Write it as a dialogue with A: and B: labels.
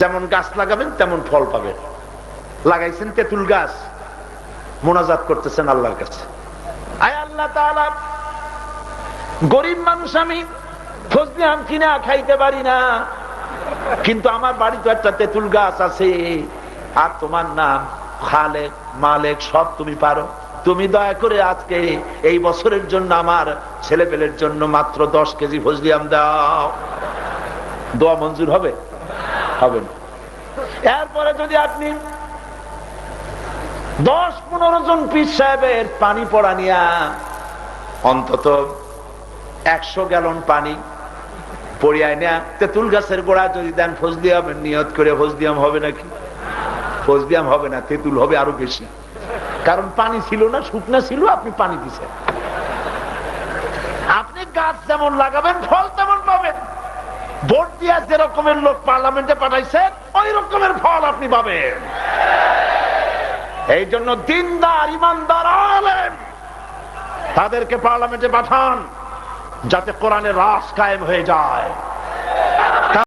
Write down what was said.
A: যেমন গাছ লাগাবেন, তেমন ফল পাবেন। লাগাইছেন তেঁতুল গাছ। মোনাজাত করতেছেন আল্লাহর কাছে। আয় আল্লাহ গরিব মানুষ আমি ফজলি আম কিনা খাইতে পারি না। কিন্তু আমার বাড়িতে একটা তেঁতুল গাছ আছে। আর তোমার নাম খালেক, মালেক, সব তুমি পারো। তুমি দয়া করে আজকে এই বছরের জন্য আমার ছেলে পেলের জন্য মাত্র দশ কেজি ফজলি আম দাও। দোয়া মঞ্জুর হবে? হবে না এরপরে যদি আপনি দশ পনেরো জন পীর সাহেবের পানি পড়া নিয়া অন্তত একশো গ্যালন পানি পড়িয়ায় না তেঁতুল গাছের গোড়া যদি দেন ফজলিয়াম, নিয়ত করে ফজলিয়াম হবে নাকি? ফজলিয়াম হবে না, তেঁতুল হবে আরও বেশি। কারণ পানি ছিল না, শুকনা ছিল, আপনি পানি দিচ্ছেন আপনি গাছ যেমন লাগাবেন, ফল তেমন ভোট দিয়া যে রকমের লোক পার্লামেন্টে পাঠাইছেন ওই রকমের ফল আপনি পাবেন। এই জন্য দিনদার, ইমানদার আলেম, তাদেরকে পার্লামেন্টে পাঠান, যাতে কোরআনের রাস কায়েম হয়ে যায়।